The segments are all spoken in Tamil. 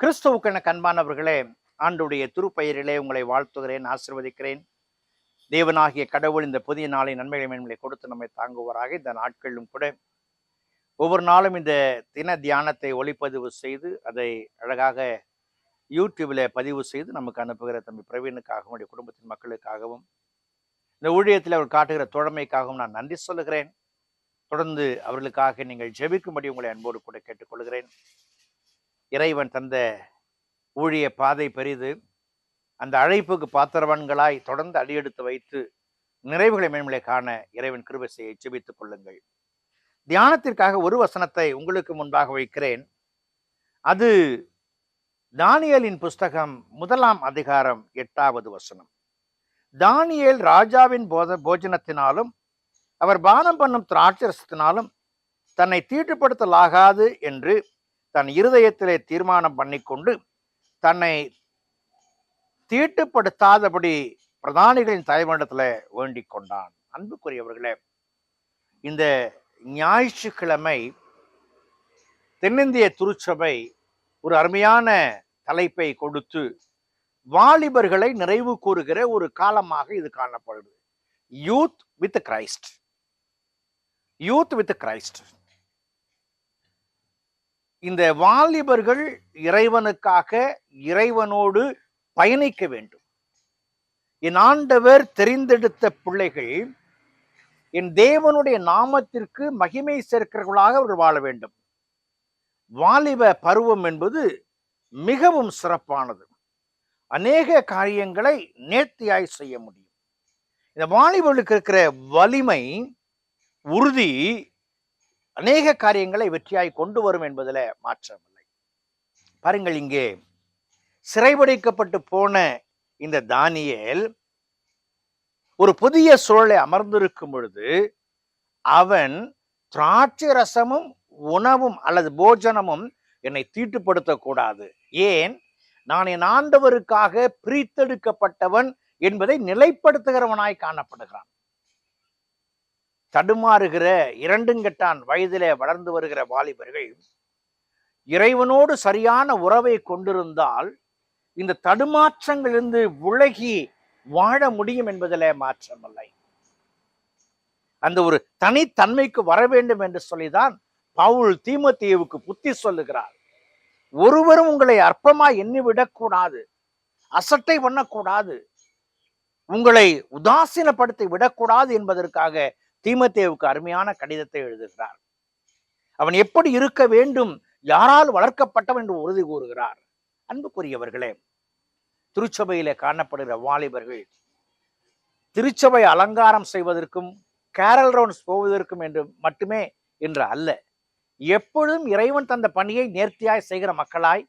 கிறிஸ்துவுக்கென கண்பானவர்களே ஆண்டுடைய திருப்பெயரிலே உங்களை வாழ்த்துகிறேன் ஆசிர்வதிக்கிறேன். தேவனாகிய கடவுள் இந்த புதிய நாளை நன்மைகளை மேன்மையை கொடுத்து நம்மை தாங்குவாராக. இந்த நாட்களிலும் கூட ஒவ்வொரு நாளும் இந்த தின தியானத்தை ஒளிப்பதிவு செய்து அதை அழகாக யூடியூப்பில் பதிவு செய்து நமக்கு அனுப்புகிற தம்பி பிரவீனுக்காகவும் உடைய குடும்பத்தின் மக்களுக்காகவும் இந்த ஊழியத்தில் அவர் காட்டுகிற தோழமைக்காகவும் நான் நன்றி சொல்லுகிறேன். தொடர்ந்து அவர்களுக்காக நீங்கள் ஜெபிக்கும்படி உங்களை அன்போடு கூட கேட்டுக்கொள்கிறேன். இறைவன் தந்த ஊழிய பாதை பெரிது. அந்த அழைப்புக்கு பாத்திரவன்களாய் தொடர்ந்து அடியெடுத்து வைத்து நிறைவுகளை மேன்மலை காண இறைவன் கிருபசையை செபித்துக் கொள்ளுங்கள். தியானத்திற்காக ஒரு வசனத்தை உங்களுக்கு முன்பாக வைக்கிறேன். அது தானியலின் புஸ்தகம் முதலாம் அதிகாரம் எட்டாவது வசனம். தானியல் ராஜாவின் போத போஜனத்தினாலும் அவர் பானம் பண்ணும் திராட்சரசத்தினாலும் தன்னை தீட்டுப்படுத்தலாகாது என்று தன் இருதயத்திலே தீர்மானம் பண்ணிக்கொண்டு தன்னை தீட்டுப்படுத்தாதபடி பிரதானிகளின் தலைவனிடத்துல வேண்டிக் கொண்டான். அன்புக்குரியவர்களே இந்த ஞாயிற்றுக்கிழமை தென்னிந்திய திருச்சபை ஒரு அருமையான தலைப்பை கொடுத்து வாலிபர்களை நிறைவு கூறுகிற ஒரு காலமாக இது காணப்படுது. Youth with Christ youth with Christ இந்த வாலிபர்கள் இறைவனுக்காக இறைவனோடு பயணிக்க வேண்டும். என் ஆண்டவர் தெரிந்தெடுத்த பிள்ளைகள் என் தேவனுடைய நாமத்திற்கு மகிமை சேர்க்கிறவர்களாக அவர்கள் வாழ வேண்டும். வாலிப பருவம் என்பது மிகவும் சிறப்பானது. அநேக காரியங்களை நேர்த்தியாய் செய்ய முடியும். இந்த வாலிபர்களுக்கு இருக்கிற வலிமை உறுதி அநேக காரியங்களை வெற்றியாய் கொண்டு வரும் என்பதில் மாற்றமில்லை பாருங்கள் இங்கே சிறைபிடிக்கப்பட்டு போன இந்த தானியல் ஒரு புதிய சூழலை அமர்ந்திருக்கும் பொழுது அவன் திராட்சை ரசமும் உணவும் அல்லது போஜனமும் என்னை தீட்டுப்படுத்தக்கூடாது. ஏன்? நான் என் ஆண்டவருக்காக பிரித்தெடுக்கப்பட்டவன் என்பதை நிலைப்படுத்துகிறவனாய் காணப்படுகிறான். தடுமாறுகிற இரண்டுங்கட்டான் வயதிலே வளர்ந்து வருகிற வாலிபர்கள் இறைவனோடு சரியான உறவை கொண்டிருந்தால் இந்த தடுமாற்றங்களிலிருந்து விலகி வாழ முடியும் என்பதிலே மாற்றமில்லை. அந்த ஒரு தனித்தன்மைக்கு வர வேண்டும் என்று சொல்லிதான் பவுல் தீமத்தீவுக்கு புத்தி சொல்லுகிறார். ஒருவரும் உங்களை அற்பமா எண்ணி விடக்கூடாது அசட்டை பண்ணக்கூடாது உங்களை உதாசீனப்படுத்தி விடக்கூடாது என்பதற்காக தீமத்தேவுக்கு அருமையான கடிதத்தை எழுதுகிறார். அவன் எப்படி இருக்க வேண்டும்? யாரால் வளர்க்கப்பட்டவன் என்று உறுதி கூறுகிறார்? அன்புக்குரியவர்களே திருச்சபையிலே காணப்படுகிற வாலிபர்கள் திருச்சபை அலங்காரம் செய்வதற்கும் கேரல் ரவுண்ட்ஸ் போவதற்கும் என்று மட்டுமே என்று அல்ல. எப்பொழுதும் இறைவன் தந்த பணியை நேர்த்தியாய் செய்கிற மக்களாய்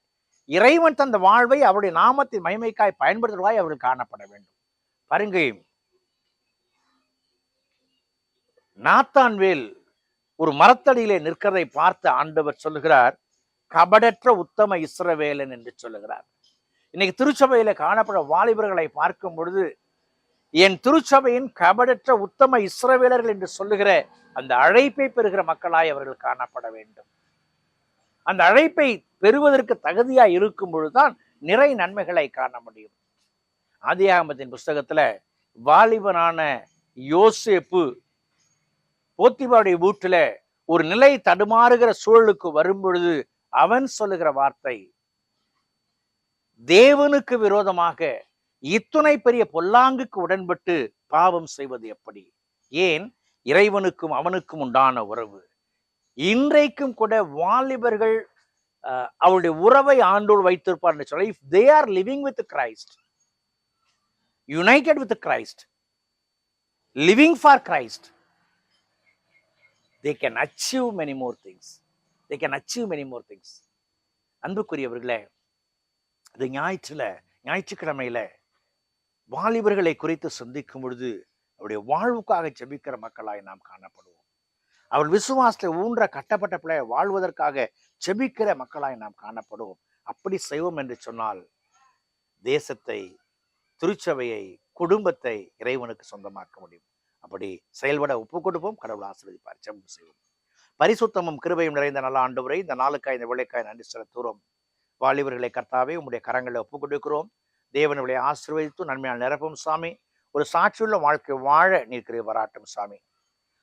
இறைவன் தந்த வாழ்வை அவருடைய நாமத்தின் மகிமைக்காய் பயன்படுத்துவாய் அவர்கள் காணப்பட வேண்டும். பாருங்க நாத்தான்வேல் ஒரு மரத்தடியிலே நிற்கிறதை பார்த்து ஆண்டவர் சொல்லுகிறார் கபடற்ற உத்தம இஸ்ரவேலன் என்று சொல்லுகிறார். இன்னைக்கு திருச்சபையில காணப்பட வாலிபர்களை பார்க்கும் பொழுது என் திருச்சபையின் கபடற்ற உத்தம இஸ்ரவேலர்கள் என்று சொல்லுகிற அந்த அழைப்பை பெறுகிற மக்களாய் அவர்கள் காணப்பட வேண்டும். அந்த அழைப்பை பெறுவதற்கு தகுதியாய் இருக்கும் பொழுதுதான் நிறை நன்மைகளை காண முடியும். ஆதியாகமத்தின் புஸ்தகத்துல வாலிபனான யோசேப்பு போத்திபாவுடைய வீட்டுல ஒரு நிலை தடுமாறுகிற சூழலுக்கு வரும்பொழுது அவன் சொல்லுகிற வார்த்தை தேவனுக்கு விரோதமாக இத்துணை பெரிய பொல்லாங்குக்கு உடன்பட்டு பாவம் செய்வது எப்படி? ஏன்? இறைவனுக்கும் அவனுக்கும் உண்டான உறவு. இன்றைக்கும் கூட வாலிபர்கள் அவருடைய உறவை ஆண்டோடு வைத்திருப்பார் சொல்ல if they are living with Christ united with Christ living for Christ they can achieve many more things they can achieve many more things அன்புக்குரியவர்களே இந்த ஞாயிற்றுல ஞாயிற்றுக்கிழமையில் வாலிபர்களை குறித்து சிந்திக்கும் பொழுது அவருடைய வாழ்வுக்காக ஜெபிக்கிற மக்களாய் நாம் காணப்படுவோம். அவர் விசுவாசத்தை ஊன்ற கட்டப்பட்ட பிள்ளை வாழ்வதற்காக செபிக்கிற மக்களாய் நாம் காணப்படுவோம். அப்படி செய்வோம் என்று சொன்னால் தேசத்தை திருச்சபையை குடும்பத்தை இறைவனுக்கு சொந்தமாக்க முடியும். அப்படி செயல்பட ஒப்பு கொடுப்போம். கடவுள் ஆசீர்வதிப்பார். செம்பு செய்வோம். பரிசுத்தமும் கிருபையும் நிறைந்த நல்ல ஆண்டவரை இந்த நாளுக்காய் இந்த விளைக்காய் நன்றி செலுத்துகிறோம். வாலிபர்களை கர்த்தாவே உங்களுடைய கரங்களை ஒப்புக் கொடுக்கிறோம். தேவனுடைய ஆசீர்வதித்து நன்மையால் நிரப்பும் சாமி. ஒரு சாட்சியுள்ள வாழ்க்கை வாழ நீர் வராட்டும் சாமி.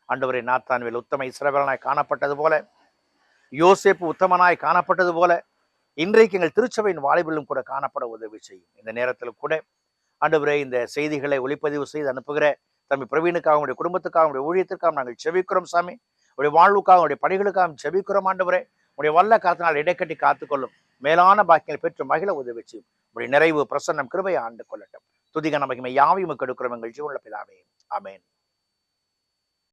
ஆண்டவரே நாத்தான்வேல் உத்தம இஸ்ரவேலனாய் காணப்பட்டது போல யோசேப்பு உத்தமனாய் காணப்பட்டது போல இன்றைக்கு எங்கள் திருச்சபையின் வாலிபர்களும் கூட காணப்பட உதவி செய்யும். இந்த நேரத்தில் கூட ஆண்டவரே இந்த செய்திகளை ஒளிப்பதிவு செய்து அனுப்புகிற தம்பி பிரவீனுக்காக உடைய குடும்பத்துக்காக உடைய ஊழியத்திற்காக நாங்கள் செபிக்கிறோம் சாமி. உடைய வாழ்வுக்காக உடைய பணிகளுக்காக செபிக்கிறோம் ஆண்டவரே. உடைய வல்ல காத்தினால் இடைக்கட்டி காத்துக்கொள்ளும். மேலான பாக்கியங்கள் பெற்று மகிழ உதவி செய்யும். உடைய நிறைவு பிரசன்னம் கிருபையை ஆண்டு கொள்ளட்டும் துதிக நமக்கு யாவையும் கெடுக்கிறோம் எங்கள் ஜீவனுள்ள பிதாவே. ஆமென்.